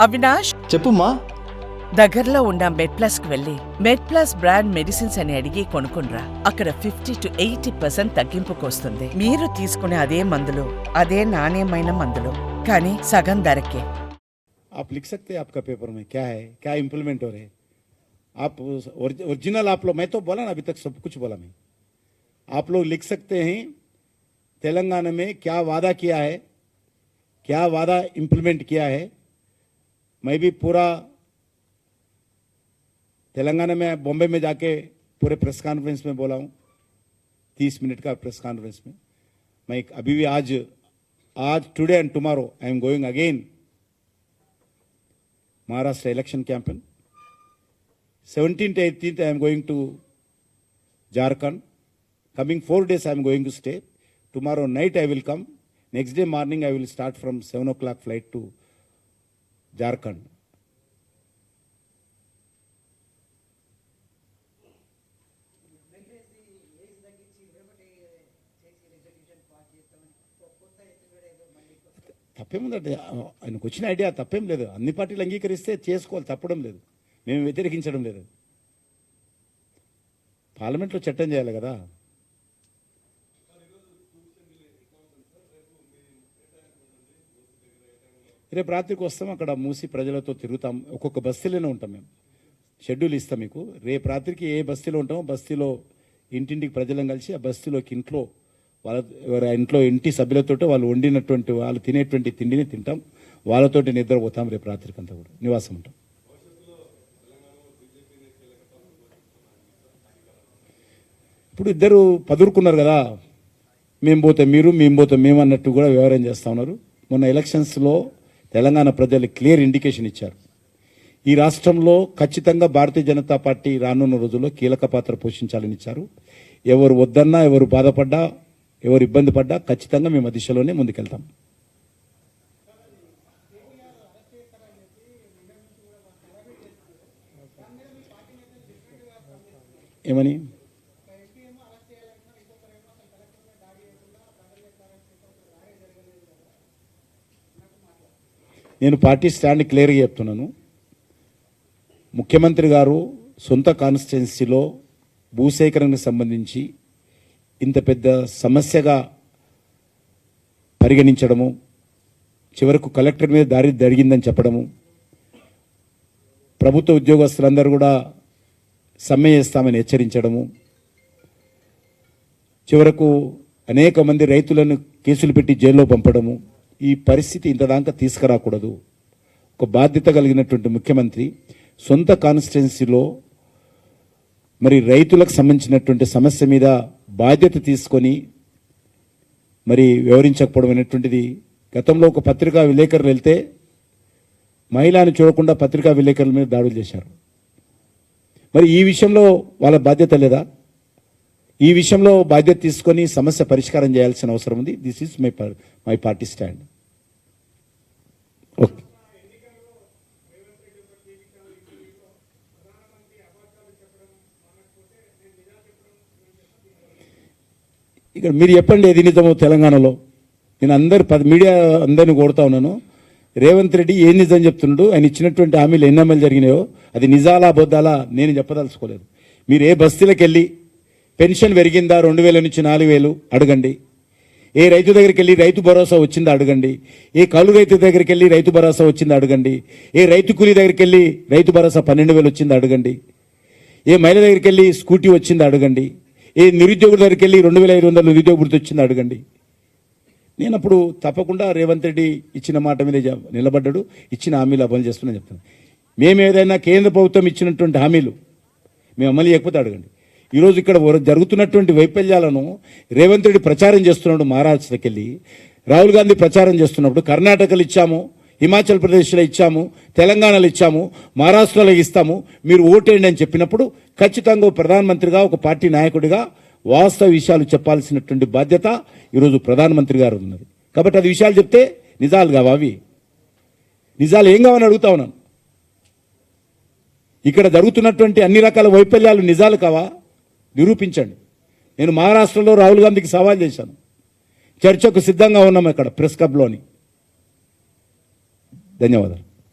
అవినాష్ చెప్పుమా దగ్గరలో ఉన్న మెడ్ ప్లస్ కు వెళ్ళి మెడ్ ప్లస్ బ్రాండ్ మెడిసిన్స్ అని అడిగి కొనుక్కునరా అక్కడ ఫిఫ్టీ టు ఎయిటీ పర్సెంట్ తగ్గింపుకు వస్తుంది మీరు తీసుకునే అదే మందులు అదే నాణ్యమైన మందులు కానీ సగం ధరకే आप लिख सकते हैं आपका पेपर में क्या है क्या इम्प्लीमेंट हो रहे हैं आप ओरिज- ओरिजिनल आप लोग मैं तो बोला ना अभी तक सब कुछ बोला मैं आप लोग लिख सकते हैं तेलंगाना में क्या वादा किया है क्या वादा इम्प्लीमेंट किया है मैं भी पूरा तेलंगाना में, बॉम्बे में जाके पूरे प्रेस कॉन्फ्रेंस में बोला हूँ। तीस मिनट का प्रेस कॉन्फ्रेंस में। मैं अभी भी आज आज today and tomorrow I am going again Maharashtra election campaign seventeen eighteen I am going to Jharkhand coming four days I am going to stay tomorrow night I will come next day morning I will start from seven o'clock flight to Jharkhand. తప్పేముందంటే ఆయనకు వచ్చిన idea తప్పేం లేదు. అన్ని పార్టీలు అంగీకరిస్తే చేసుకోవాలి తప్పడం లేదు. మేము వ్యతిరేకించడం లేదు. పార్లమెంట్లో చట్టం చేయాలి కదా? రేపు రాత్రికి వస్తాం అక్కడ మూసి ప్రజలతో తిరుగుతాం. ఒక్కొక్క బస్తీలోనే ఉంటాం మేము. షెడ్యూల్ ఇస్తాం మీకు. రేపు రాత్రికి ఏ బస్తీలో ఉంటామో బస్తీలో ఇంటింటికి ప్రజలను కలిసి ఆ బస్తీలోకి ఇంట్లో వాళ్ళ ఇంట్లో ఇంటి సభ్యులతో వాళ్ళు వండినటువంటి వాళ్ళు తినేటువంటి తిండిని తింటాం. వాళ్ళతోటి నిద్రపోతాం రేపు రాత్రికి అంతా కూడా. నివాసం ఉంటాం. ఇప్పుడు ఇద్దరు పదురుకున్నారు కదా. మేము పోతే మీరు మేము పోతే మేము అన్నట్టు కూడా వ్యవహారం చేస్తా ఉన్నారు. మొన్న ఎలక్షన్స్లో తెలంగాణ ప్రజలు క్లియర్ ఇండికేషన్ ఇచ్చారు. ఈ రాష్ట్రంలో ఖచ్చితంగా భారతీయ జనతా పార్టీ రానున్న రోజుల్లో కీలక పాత్ర పోషించాలని ఇచ్చారు. ఎవరు వద్దన్నా ఎవరు బాధపడ్డా ఎవరు ఇబ్బంది పడ్డా ఖచ్చితంగా మేము దిశలోనే ముందుకెళ్తాం. ఏమని? నేను పార్టీ స్టాండ్ క్లియర్గా చెప్తున్నాను ముఖ్యమంత్రి గారు సొంత కాన్స్టిట్యున్సీలో భూసేకరణకు సంబంధించి ఇంత పెద్ద సమస్యగా పరిగణించడము చివరకు కలెక్టర్ మీద దారి జరిగిందని చెప్పడము ప్రభుత్వ ఉద్యోగస్తులందరూ కూడా సమ్మె చేస్తామని హెచ్చరించడము చివరకు అనేక మంది రైతులను కేసులు పెట్టి జైల్లో పంపడము ఈ పరిస్థితి ఇంతదాకా తీసుకురాకూడదు. ఒక బాధ్యత కలిగినటువంటి ముఖ్యమంత్రి సొంత కాన్స్టిట్యున్సీలో మరి రైతులకు సంబంధించినటువంటి సమస్య మీద బాధ్యత తీసుకొని మరి వివరించకపోవడం అనేటువంటిది గతంలో ఒక పత్రికా విలేకరులు వెళ్తే మహిళను చూడకుండా పత్రికా విలేకరుల మీద దాడులు చేశారు. మరి ఈ విషయంలో వాళ్ళ బాధ్యత లేదా? ఈ విషయంలో బాధ్యత తీసుకొని సమస్య పరిష్కారం చేయాల్సిన అవసరం ఉంది. This is my my party stand ఇక్కడ మీరు చెప్పండి ఏది నిజమో తెలంగాణలో. నేను అందరు పది మీడియా అందరిని కోరుతా ఉన్నాను. రేవంత్ రెడ్డి ఏం నిజం చెప్తున్నాడు? ఆయన ఇచ్చినటువంటి హామీలు ఎన్ని అమలు జరిగినాయో అది నిజాలా అబద్ధాలా నేను చెప్పదలుచుకోలేదు. మీరు ఏ బస్తీలకు వెళ్ళి పెన్షన్ పెరిగిందా? రెండు వేల నుంచి నాలుగు వేలు అడగండి. ఏ రైతు దగ్గరికి వెళ్ళి రైతు భరోసా వచ్చిందా అడగండి. ఏ కౌలు రైతు దగ్గరికి వెళ్ళి రైతు భరోసా వచ్చిందా అడగండి. ఏ రైతు కూలీ దగ్గరికి వెళ్ళి రైతు భరోసా పన్నెండు వేలు వచ్చిందా అడగండి. ఏ మహిళ దగ్గరికి వెళ్ళి స్కూటీ వచ్చిందా అడగండి. ఏ నిరుద్యోగుల దగ్గరికి వెళ్ళి రెండు వేల ఐదు వందలు నిరుద్యోగ వృత్తి వచ్చింది అడగండి. నేను అప్పుడు తప్పకుండా రేవంత్ రెడ్డి ఇచ్చిన మాట మీద జ- నిలబడ్డాడు. ఇచ్చిన హామీలు అమలు చేస్తున్నా చెప్తాను మేము ఏదైనా కేంద్ర ప్రభుత్వం ఇచ్చినటువంటి హామీలు మేము అమలు చేయకపోతే అడగండి. ఈరోజు ఇక్కడ జరుగుతున్నటువంటి వైఫల్యాలను రేవంత్ రెడ్డి ప్రచారం చేస్తున్నాడు మహారాష్ట్రకెళ్ళి. రాహుల్ గాంధీ ప్రచారం చేస్తున్నప్పుడు కర్ణాటకలు ఇచ్చాము. హిమాచల్ ప్రదేశ్లో ఇచ్చాము తెలంగాణలో ఇచ్చాము మహారాష్ట్రలో ఇస్తాము మీరు ఓటేయండి అని చెప్పినప్పుడు ఖచ్చితంగా ప్రధానమంత్రిగా ఒక పార్టీ నాయకుడిగా వాస్తవ విషయాలు చెప్పాల్సినటువంటి బాధ్యత ఈరోజు ప్రధానమంత్రి గారు ఉన్నది. కాబట్టి అది విషయాలు చెప్తే నిజాలు కావా అవి? నిజాలు ఏం కావని అడుగుతా ఉన్నాను. ఇక్కడ జరుగుతున్నటువంటి అన్ని రకాల వైఫల్యాలు నిజాలు కావా? నిరూపించండి. నేను మహారాష్ట్రలో రాహుల్ గాంధీకి సవాల్ చేశాను. చర్చకు సిద్ధంగా ఉన్నాం ఇక్కడ ప్రెస్ క్లబ్లోని. ధన్యవాదాలు.